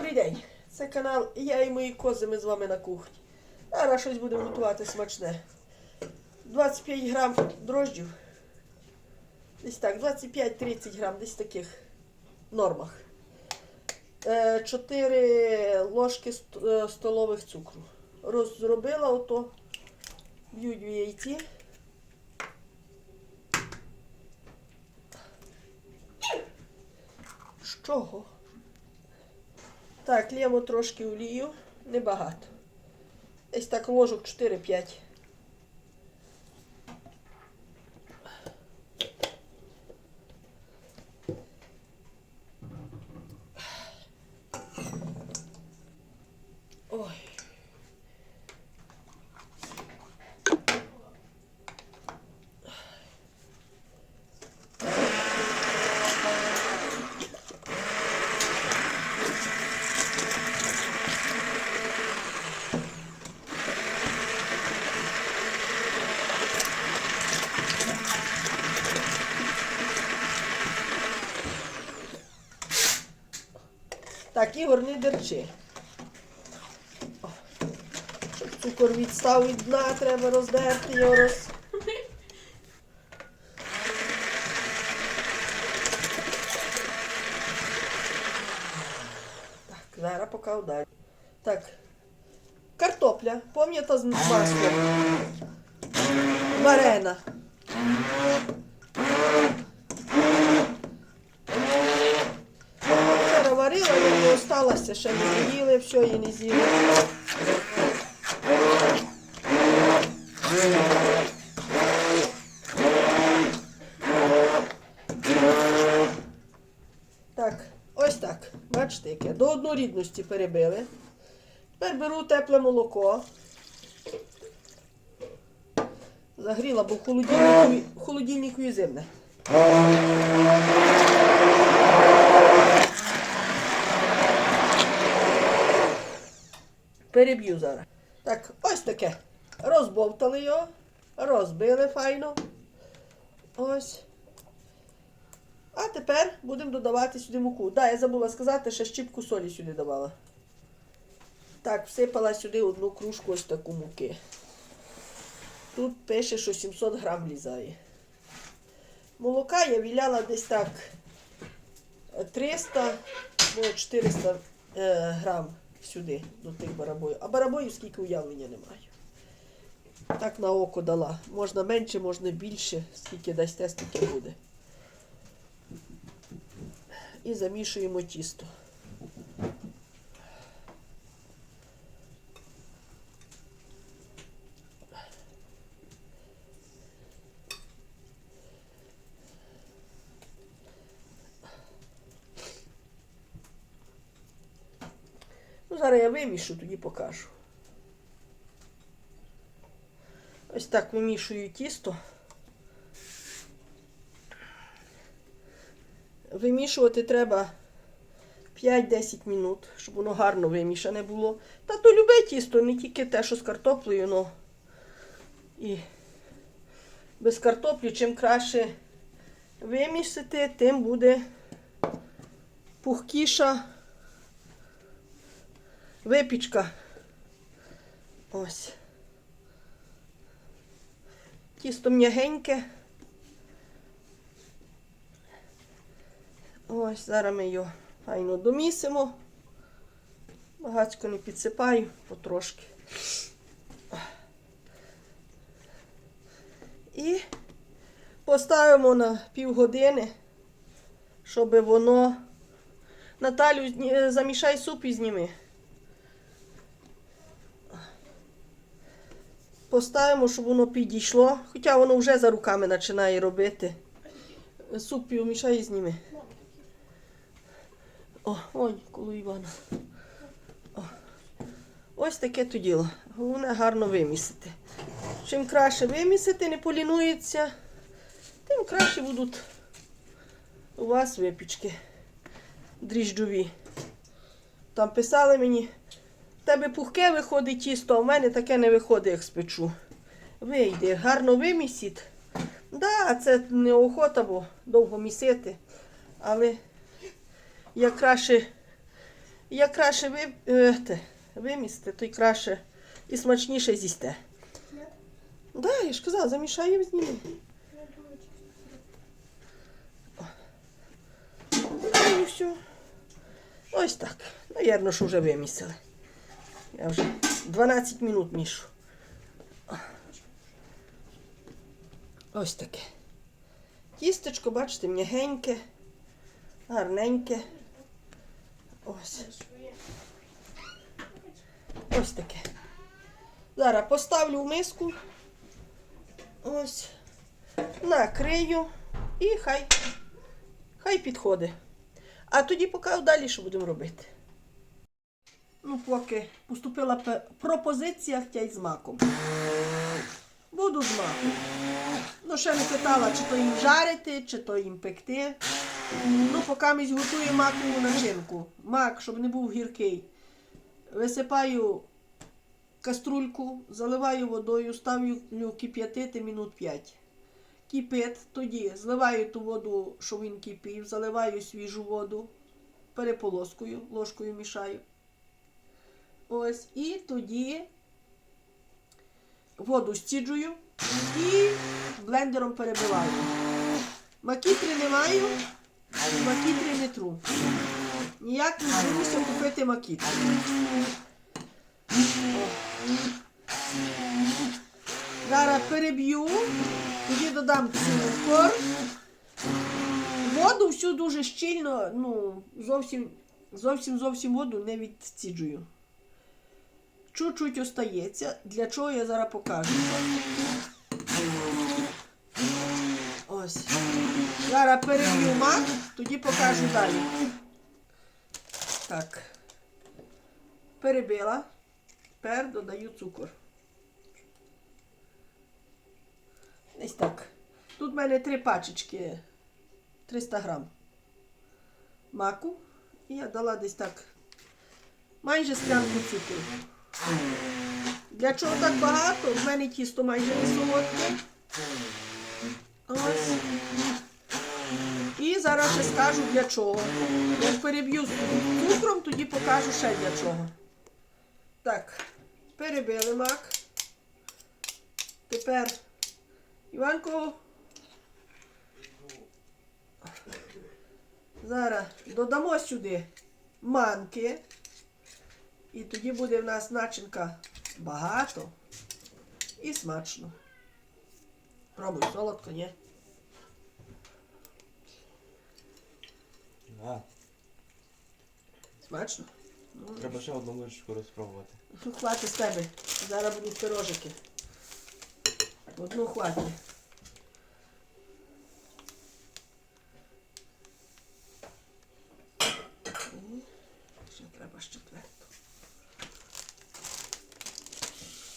Добрий день! Це канал Я і мої кози, ми з вами на кухні. Зараз щось будемо готувати смачне. 25 грам дрожджів. Десь так, 25-30 грам, десь в таких нормах. 4 ложки е, столових цукру. Розробила ото, б'ю дві яйці. Чого? Так, лємо трошки олію, небагато. Десь так ложок 4-5. Ой. Так, Ігор, не дерчи. Щоб цукор відстав від дна, треба роздерти його роз. Так, зараз поки ударю. Так. Картопля, пом'ята з маслом. Варена. Не ще не з'їли, все, і не з'їли. Так, ось так. Бачите, яке. До однорідності перебили. Тепер беру тепле молоко. Загріла, бо в холодильнику, в холодильнику і зимне. Переб'ю зараз. Так, ось таке. Розбовтали його, розбили файно. Ось. А тепер будемо додавати сюди муку. Да, я забула сказати, ще щіпку солі сюди давала. Так, всипала сюди одну кружку ось таку муки. Тут пише, що 700 грам влізає. Молока я віляла десь так е, 300 або 400 е, грам сюди до тих барабоїв. А барабоїв скільки уявлення не маю. Так на око дала. Можна менше, можна більше, скільки дасте, стільки буде. І замішуємо тісто. Зараз я вимішу, тоді покажу. Ось так вимішую тісто. Вимішувати треба 5-10 минут, щоб воно гарно вимішане було. Та то любе тісто, не тільки те, що з картоплею, но і без картоплі, чим краще вимісити, тим буде пухкіша випічка. Ось. Тісто м'ягеньке. Ось, зараз ми його файно домісимо. Багацько не підсипаю, потрошки. І поставимо на півгодини, щоб воно. Наталю, замішай суп і зніми. Поставимо, щоб воно підійшло. Хоча воно вже за руками починає робити. Суп півмішай і зніми. О, ой, коло Івана. О. Ось таке то діло. Головне гарно вимісити. Чим краще вимісити, не полінується, тим краще будуть у вас випічки дріжджові. Там писали мені, тебе пухке виходить тісто, а в мене таке не виходить, як спечу. Вийде, гарно вимісіть. Да, це не охота, бо довго місити. Але як краще Як краще ви, е, вимісти, то й краще і смачніше з'їсте. Да, я ж казала, замішаю з ними. Ось так. Навірно, що вже вимісили. Я вже 12 минут мішу. Ось таке. Тістечко, бачите, м'ягеньке, гарненьке. Ось. Ось таке. Зараз поставлю в миску. Ось. Накрию і хай, хай підходить. А тоді поки далі що будемо робити. Ну, поки поступила пропозиція хтя й з маком. Буду з маком. Ну, ще не питала, чи то їм жарити, чи то їм пекти. Ну, поки ми зготую макову начинку. Мак, щоб не був гіркий. Висипаю каструльку, заливаю водою, ставлю кип'ятити минут 5. Кипить, тоді зливаю ту воду, що він кипів, заливаю свіжу воду, переполоскую, ложкою мішаю. Ось, і тоді воду стіджую і блендером перебиваю. Макітри не маю, макітри не тру. Ніяк не зберуся купити макітри. Зараз переб'ю, тоді додам цукор. Воду всю дуже щільно, ну, зовсім, зовсім зовсім воду не відціджую. Чуть-чуть остається. Для чого я зараз покажу. Ось. Зараз переб'ю мак, тоді покажу далі. Так. Перебила. Тепер додаю цукор. Десь так. Тут в мене три пачечки 300 грам маку. І я дала десь так майже склянку цукру. Для чого так багато? В мене тісто майже не солодке. Ось. І зараз ще скажу для чого. Як переб'ю з цукром, тоді покажу ще для чого. Так, перебили мак. Тепер Іванко. Зараз додамо сюди манки. І тоді буде в нас начинка багато і смачно. Пробуй, солодко, ні? А, Смачно? Ну, треба ще одну ложечку розпробувати. Ну, хватить з тебе. Зараз будуть пирожики. Одну хватить. І Ще треба з четверту.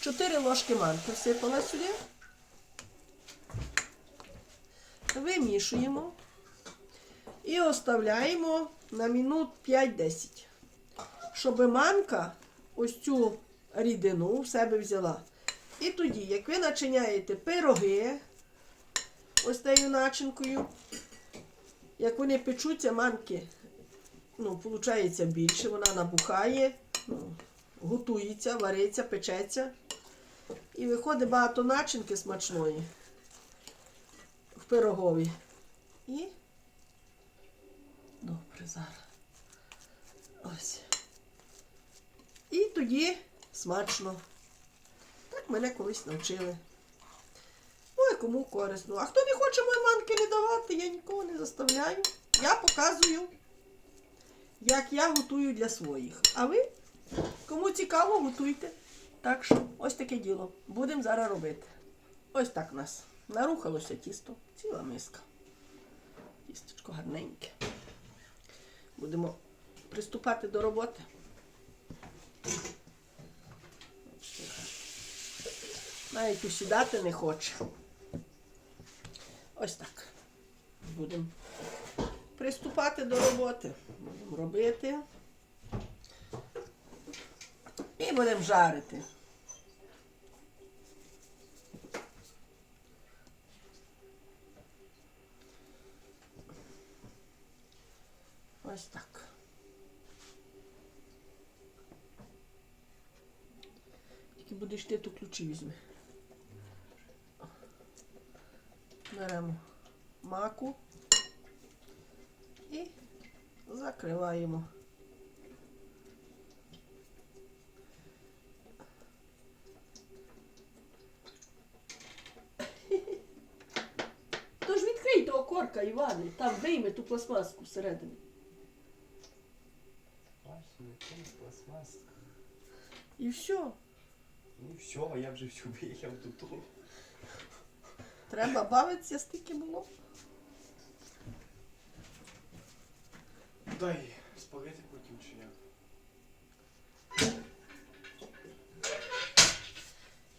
Чотири ложки манки всипала сюди. Вимішуємо і оставляємо на минут 5-10 щоб манка ось цю рідину в себе взяла. І тоді, як ви начиняєте пироги ось тією начинкою, як вони печуться, манки, ну, виходить більше, вона набухає, ну, готується, вариться, печеться. І виходить багато начинки смачної в пирогові. І добре зараз. Ось. І тоді смачно. Так мене колись навчили. Ну, і кому корисно. А хто не хоче мої манки не давати, я нікого не заставляю. Я показую, як я готую для своїх. А ви, кому цікаво, готуйте. Так що, ось таке діло. Будемо зараз робити. Ось так у нас. Нарухалося тісто. Ціла миска. Тістечко гарненьке. Будемо приступати до роботи. Навіть усідати не хоче. Ось так. Будемо приступати до роботи. Будемо робити. І будемо жарити. Ось так. Тільки будеш ти, то ключі візьми. Беремо маку і закриваємо. Корка, Іване, там вийми ту пластмаску. Бачиш, не. І все. Ну все, а я вже всю виїхав тут. Треба бавитися, стільки було. Дай спагети потім чи як.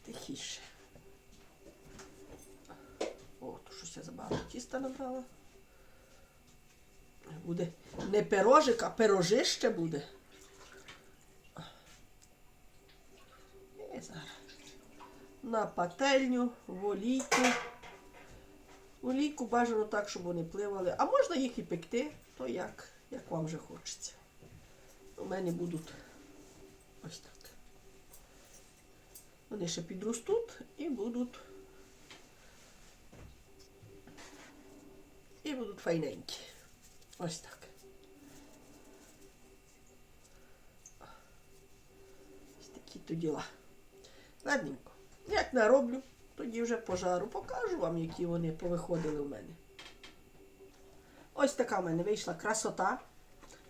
Тихіше. О, то щось я забагато тіста набрала. Буде не пирожик, а пирожище буде. І зараз. На пательню, в олійку. Олійку бажано так, щоб вони пливали. А можна їх і пекти, то як, як вам вже хочеться. У мене будуть ось так. Вони ще підростуть і будуть. І будуть файненькі. Ось так. Ось такі то діла. Ладненько. Як нароблю, тоді вже пожару. Покажу вам, які вони повиходили в мене. Ось така в мене вийшла красота.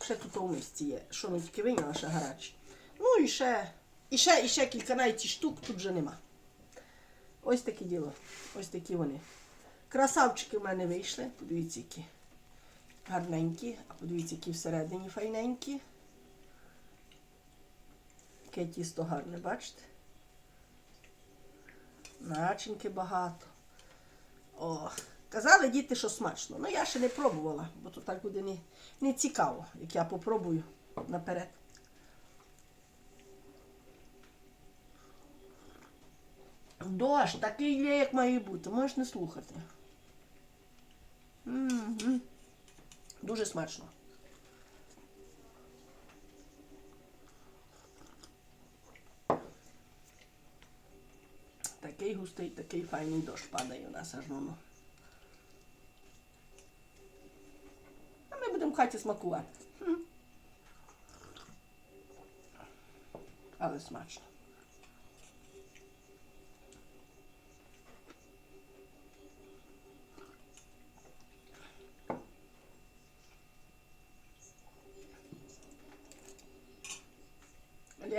Ще тут у мисці є. Що ми тільки виняла, ще гарячі. Ну і ще, і ще, і ще кілька навіть штук тут вже нема. Ось таке діло. Ось такі вони. Красавчики в мене вийшли. Подивіться, які гарненькі. А подивіться, які всередині файненькі. Яке тісто гарне, бачите? Начинки багато. О, казали діти, що смачно. Ну я ще не пробувала, бо то так буде не, не цікаво, як я попробую наперед. Дощ, такий є, як має бути, можеш не слухати. Дуже смачно. Такий густий, такий файний дощ падає у нас аж ну. А ми будемо в хаті смакувати. Але смачно.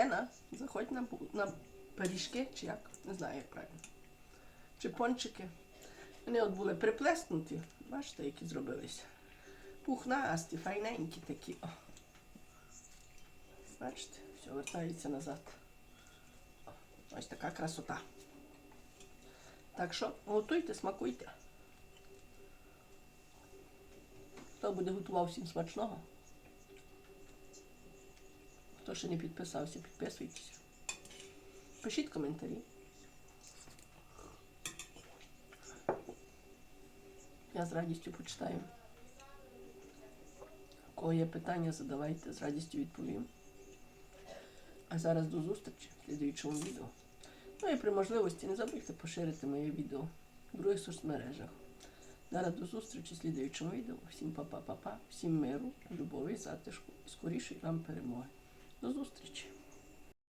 Лена, заходь на, на пиріжки, чи як, не знаю, як правильно. Чи пончики. Вони от були приплеснуті, бачите, які зробилися. Пухнасті, файненькі такі. О. Бачите, все вертається назад. О, Ось така красота. Так що готуйте, смакуйте. Хто буде готував всім смачного? Хто ще не підписався, підписуйтесь. Пишіть коментарі. Я з радістю почитаю. У кого є питання, задавайте, з радістю відповім. А зараз до зустрічі в слідуючому відео. Ну і при можливості не забудьте поширити моє відео в других соцмережах. Зараз до зустрічі в слідуючому відео. Всім па-па-па-па, всім миру, любові, затишку, скорішої нам перемоги. До зустрічі!